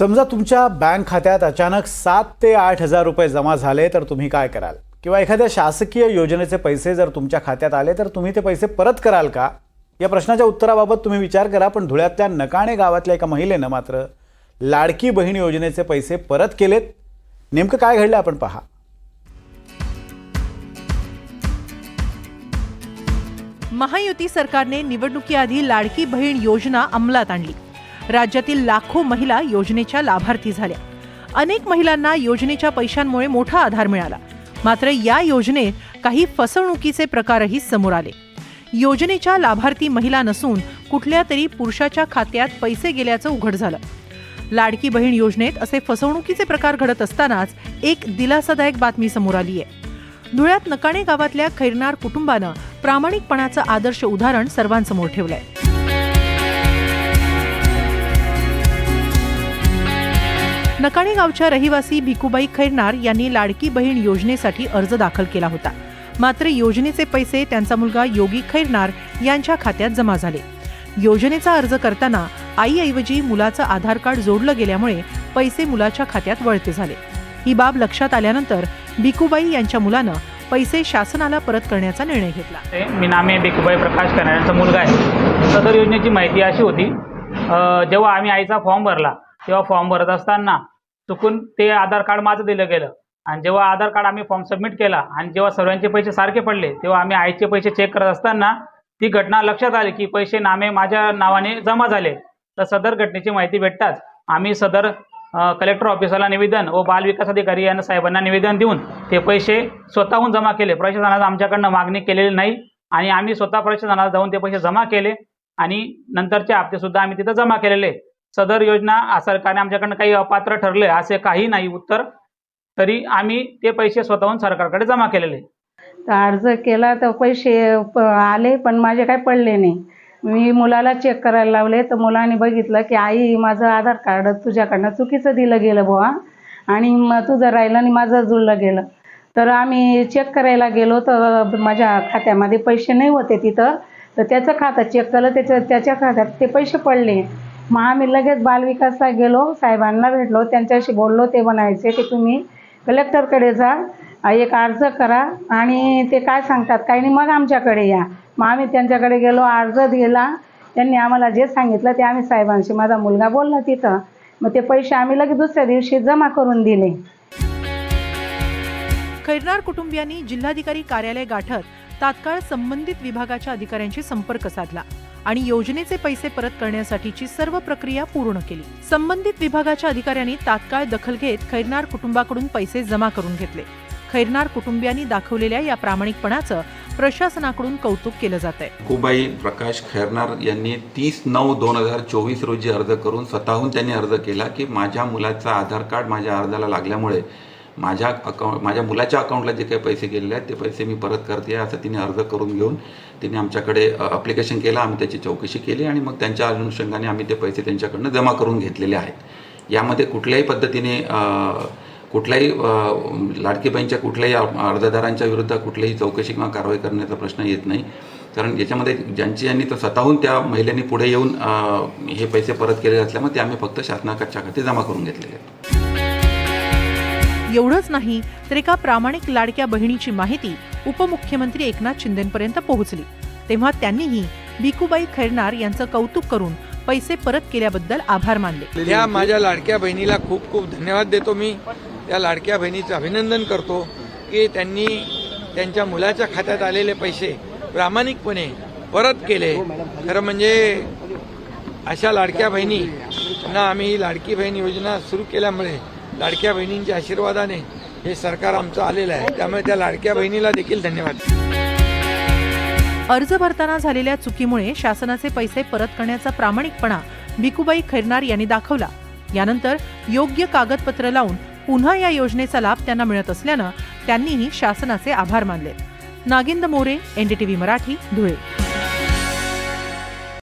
समजा तुमच्या बँक खात्यात अचानक सात ते आठ हजार रुपये जमा झाले तर तुम्ही काय कराल? किंवा एखाद्या शासकीय योजनेचे पैसे जर तुमच्या खात्यात आले तर तुम्ही ते पैसे परत कराल का? या प्रश्नाच्या उत्तराबाबत तुम्ही विचार करा पण धुळ्यातल्या नकाणे गावातल्या एका महिलेनं मात्र लाडकी बहीण योजनेचे पैसे परत केलेत. नेमकं काय घडलं आपण पहा. महायुती सरकारने निवडणुकीआधी लाडकी बहीण योजना अंमलात आणली. राज्यातील लाखो महिला योजनेच्या लाभार्थी झाल्या. अनेक महिलांना योजनेच्या पैशांमुळे मोठा आधार मिळाला. मात्र या योजनेत काही फसवणुकीचे प्रकारही समोर आले. योजनेच्या लाभार्थी महिला नसून कुठल्या तरी पुरुषाच्या खात्यात पैसे गेल्याचं उघड झालं. लाडकी बहीण योजनेत असे फसवणुकीचे प्रकार घडत असतानाच एक दिलासादायक बातमी समोर आली आहे. धुळ्यात नकाणे गावातल्या खैरनार कुटुंबानं प्रामाणिकपणाचं आदर्श उदाहरण सर्वांसमोर ठेवलंय. नकाणे गावच्या रहिवासी भिकुबाई खैरनार यांनी लाडकी बहीण योजनेसाठी अर्ज दाखल केला होता. मात्र योजनेचे पैसे त्यांचा मुलगा योगी खैरनार यांच्या खात्यात जमा झाले. योजनेचा अर्ज करताना आईऐवजी मुलाचं आधार कार्ड जोडलं गेल्यामुळे पैसे मुलाच्या खात्यात वळते झाले. ही बाब लक्षात आल्यानंतर भिकुबाई यांच्या मुलानं पैसे शासनाला परत करण्याचा निर्णय घेतला. मी नामे भिकुबाई प्रकाश करणाऱ्यांचा मुलगा आहे. सदर योजनेची माहिती अशी होती जेव्हा आम्ही आईचा फॉर्म भरला तेव्हा फॉर्म भरत असताना चुकून ते आधार कार्ड माझं दिलं गेलं. आणि जेव्हा आधार कार्ड आम्ही फॉर्म सबमिट केला आणि जेव्हा सर्वांचे पैसे सारखे पडले तेव्हा आम्ही आईचे पैसे चेक करत असताना ती घटना लक्षात आली की पैसे नामे माझ्या नावाने जमा झाले. तर सदर घटनेची माहिती भेटताच आम्ही सदर कलेक्टर ऑफिसला निवेदन व बाल विकास अधिकारी यांना साहेबांना निवेदन देऊन ते पैसे स्वतःहून जमा केले. प्रशासनाला आमच्याकडनं मागणी केलेली नाही आणि आम्ही स्वतः प्रशासनाला जाऊन ते पैसे जमा केले आणि नंतरचे हप्तेसुद्धा आम्ही तिथं जमा केलेले. सदर योजना सरकारने आमच्याकडनं काही अपात्र ठरले असे काही नाही. उत्तर तरी आम्ही ते पैसे स्वतःहून सरकारकडे जमा केलेले अर्ज केला तर पैसे आले पण माझे काय पडले नाही. मी मुलाला चेक करायला लावले तर मुलाने बघितलं की आई माझं आधार कार्ड तुझ्याकडनं चुकीचं दिलं गेलं बुवा. आणि मग तुझं राहिलं आणि माझं जुळलं गेलं. तर आम्ही चेक करायला गेलो तर माझ्या खात्यामध्ये पैसे नाही होते तिथं. तर त्याचं खातं चेक केलं त्याच्या त्याच्या खात्यात ते पैसे पडले. मग आम्ही लगेच बालविकासला गेलो साहेबांना भेटलो त्यांच्याशी बोललो ते म्हणायचे की तुम्ही कलेक्टरकडे जा एक अर्ज करा आणि ते काय सांगतात? काही नाही मग आमच्याकडे या. मग आम्ही त्यांच्याकडे गेलो अर्ज दिला. त्यांनी आम्हाला जे सांगितलं ते आम्ही साहेबांशी माझा मुलगा बोलला तिथं. मग ते पैसे आम्ही लगेच दुसऱ्या दिवशी जमा करून दिले. खैरनार कुटुंबियांनी जिल्हाधिकारी कार्यालय गाठत तात्काळ संबंधित विभागाच्या अधिकाऱ्यांशी संपर्क साधला. आणि योजनेचे पैसे परत करण्यासाठीची सर्व प्रक्रिया पूर्ण केली. संबंधित विभागाच्या अधिकाऱ्यांनी तात्काळ दखल घेत खैरनार कुटुंबाकडून पैसे जमा करून घेतले. खैरनार कुटुंबियांनी दाखवलेल्या या प्रामाणिकपणाचं प्रशासनाकडून कौतुक केलं जात आहे कुबाई प्रकाश खैरनार यांनी तीस नऊ दोन हजार चोवीस रोजी अर्ज करून स्वतःहून त्यांनी अर्ज केला की माझ्या मुलाचा आधार कार्ड माझ्या अर्जाला लागल्यामुळे माझ्या अकाउंट माझ्या मुलाच्या अकाउंटला जे काही पैसे गेलेले आहेत ते पैसे मी परत करते असं तिने अर्ज करून घेऊन तिने आमच्याकडे अप्लिकेशन केलं. आम्ही त्याची चौकशी केली आणि मग त्यांच्या अनुषंगाने आम्ही ते पैसे त्यांच्याकडनं जमा करून घेतलेले आहेत. यामध्ये कुठल्याही पद्धतीने कुठल्याही लाडकीबाईंच्या कुठल्याही अर्जदारांच्या विरुद्ध कुठल्याही चौकशी किंवा कारवाई करण्याचा प्रश्न येत नाही. कारण याच्यामध्ये ज्यांची यांनी तर स्वतःहून त्या महिलेनी पुढे येऊन हे पैसे परत केले असल्यामुळे ते आम्ही फक्त शासनाच्या खाते जमा करून घेतलेले आहेत. एवढंच नाही तर एका प्रामाणिक लाडक्या बहिणीची माहिती उपमुख्यमंत्री एकनाथ शिंदेपर्यंत पोहोचली. तेव्हा त्यांनीही भिकूबाई खैरनार यांचं कौतुक करून पैसे परत केल्याबद्दल आभार मानले. या माझ्या लाडक्या बहिणीला खूप खूप धन्यवाद देतो मी. त्या लाडक्या बहिणीचं अभिनंदन करतो की त्यांनी त्यांच्या मुलाच्या खात्यात आलेले पैसे प्रामाणिकपणे परत केले. खरं म्हणजे अशा लाडक्या बहिणींना आम्ही लाडकी बहीण योजना सुरू केल्यामुळे लाडक्या बहिणींच्या आशीर्वादाने हे सरकार आमचं आलेलं आहे. त्यामुळे त्या लाडक्या बहिणीला देखील धन्यवाद. अर्ज भरताना झालेल्या चुकीमुळे शासनाचे पैसे परत करण्याचा प्रामाणिकपणा भिकुबाई खैरनार यांनी दाखवला. यानंतर योग्य कागदपत्र लावून पुन्हा या योजनेचा लाभ त्यांना मिळत असल्यानं त्यांनीही शासनाचे आभार मानले. नागिंद मोरे एनडीटीव्ही मराठी धुळे.